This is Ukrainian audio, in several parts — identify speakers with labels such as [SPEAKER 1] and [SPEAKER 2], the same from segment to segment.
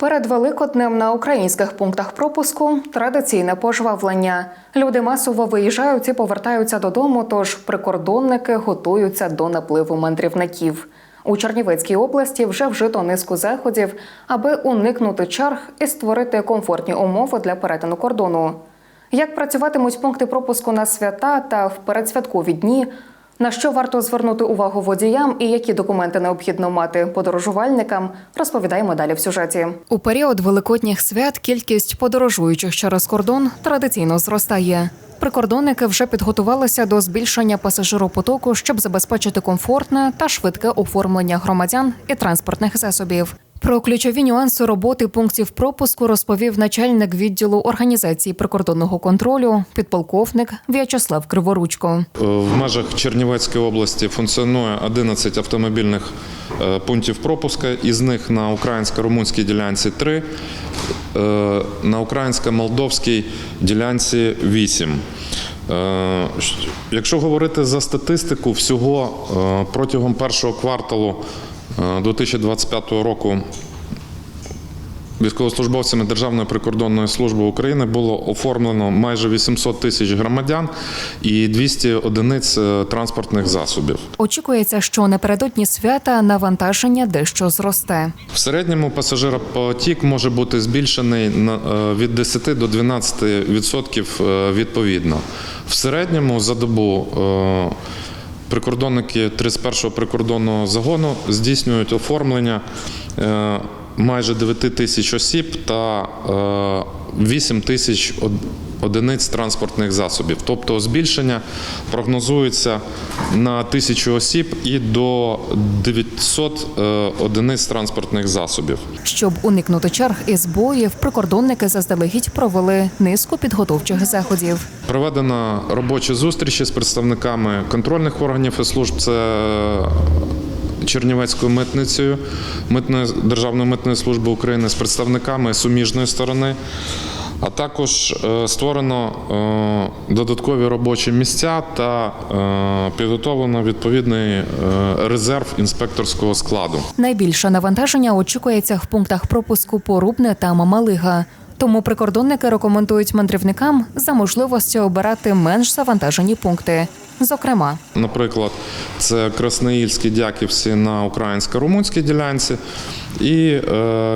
[SPEAKER 1] Перед Великоднем на українських пунктах пропуску традиційне пожвавлення. Люди масово виїжджають і повертаються додому, тож прикордонники готуються до напливу мандрівників. У Чернівецькій області вже вжито низку заходів, аби уникнути черг і створити комфортні умови для перетину кордону. Як працюватимуть пункти пропуску на свята та в передсвяткові дні? На що варто звернути увагу водіям і які документи необхідно мати подорожувальникам, розповідаємо далі в сюжеті. У період великодніх свят кількість подорожуючих через кордон традиційно зростає. Прикордонники вже підготувалися до збільшення пасажиропотоку, щоб забезпечити комфортне та швидке оформлення громадян і транспортних засобів. Про ключові нюанси роботи пунктів пропуску розповів начальник відділу організації прикордонного контролю, підполковник В'ячеслав Криворучко.
[SPEAKER 2] Е, В межах Чернівецької області функціонує 11 автомобільних е, пунктів пропуска, із них на українсько-румунській ділянці 3, е, на українсько-молдовській ділянці 8. Е, Якщо говорити за статистику, всього протягом першого кварталу 2025 року Військовослужбовцями Державної прикордонної служби України було оформлено майже 800 тисяч громадян і 200 одиниць е, транспортних засобів.
[SPEAKER 1] Очікується, що напередодні свята навантаження дещо зросте.
[SPEAKER 2] В середньому пасажиропотік може бути збільшений на- е, від 10 до 12 відсотків е, відповідно. В середньому за добу е, прикордонники 31-го прикордонного загону здійснюють оформлення е, майже 9 тисяч осіб та е, 8 тисяч од- одиниць транспортних засобів. Тобто збільшення прогнозується на тисячу осіб і до 900 е, одиниць транспортних засобів.
[SPEAKER 1] Щоб уникнути черг і збоїв, прикордонники заздалегідь провели низку підготовчих заходів.
[SPEAKER 2] Проведено робочі зустрічі з представниками контрольних органів і служб. Це Чернівецькою митницею, митної Державної митної служби України з представниками суміжної сторони. А також е, створено е, додаткові робочі місця та е, підготовлено відповідний резерв інспекторського складу.
[SPEAKER 1] Найбільше навантаження очікується в пунктах пропуску Порубне та Мамалига. Тому прикордонники рекомендують мандрівникам за можливості обирати менш завантажені пункти. Зокрема,
[SPEAKER 2] Наприклад, це Красноїльські Дяківці на українсько-румунській ділянці, і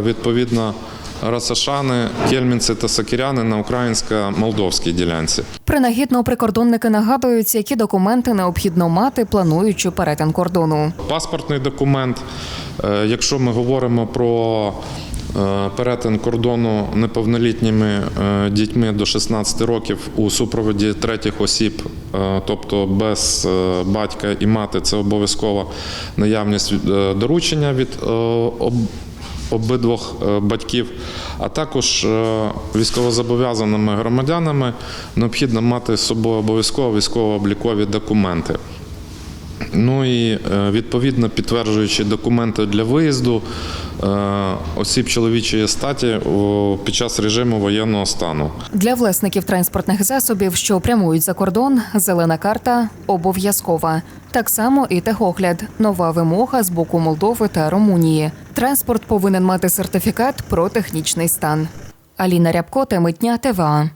[SPEAKER 2] відповідно Расашани, Кельмінці та Сакіряни на українсько-молдовській ділянці.
[SPEAKER 1] принагідно прикордонники нагадують, які документи необхідно мати, плануючи перетин кордону.
[SPEAKER 2] Паспортний документ, е, якщо ми говоримо про е, перетин кордону неповнолітніми е, дітьми до 16 років у супроводі третіх осіб, тобто без батька і мати, це обов'язкова наявність доручення від об- обидвох е, батьків, а також е, військовозобов'язаними громадянами необхідно мати з собою обов'язково військово-облікові документи. Ну і е, відповідно підтверджуючи документи для виїзду осіб чоловічої статі під час режиму воєнного стану.
[SPEAKER 1] Для власників транспортних засобів, що прямують за кордон, зелена карта обов'язкова. Так само і техогляд нова вимога з боку Молдови та Румунії. Транспорт повинен мати сертифікат про технічний стан. Аліна Рябко, Темитня, ТВА.